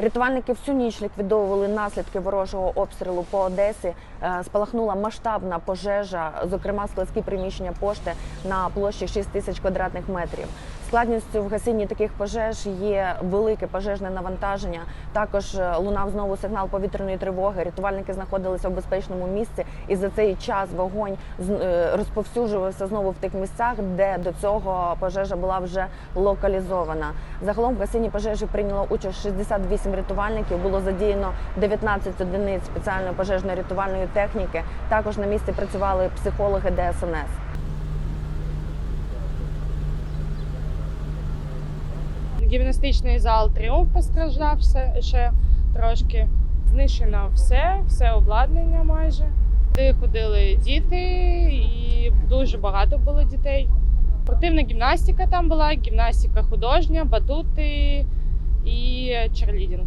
Рятувальники всю ніч ліквідовували наслідки ворожого обстрілу по Одесі. Е, Спалахнула масштабна пожежа, зокрема складські приміщення пошти на площі 6 тисяч квадратних метрів. Складністю в гасінні таких пожеж є велике пожежне навантаження. Також е, лунав знову сигнал повітряної тривоги. Рятувальники знаходилися в безпечному місці, і за цей час вогонь е, розповсюджувався знову в тих місцях, де до цього пожежа була вже локалізована. Загалом в гасінні пожежі прийняло участь 68 рятувальників. Було задіяно 19 одиниць спеціальної пожежно-рятувальної техніки. Також на місці працювали психологи ДСНС. Гімнастичний зал Тріумф постраждав все ще трошки. Знищено все, все обладнання майже. Туди ходили діти, і дуже багато було дітей. Спортивна гімнастика там була, гімнастика художня, батути і черлідінг.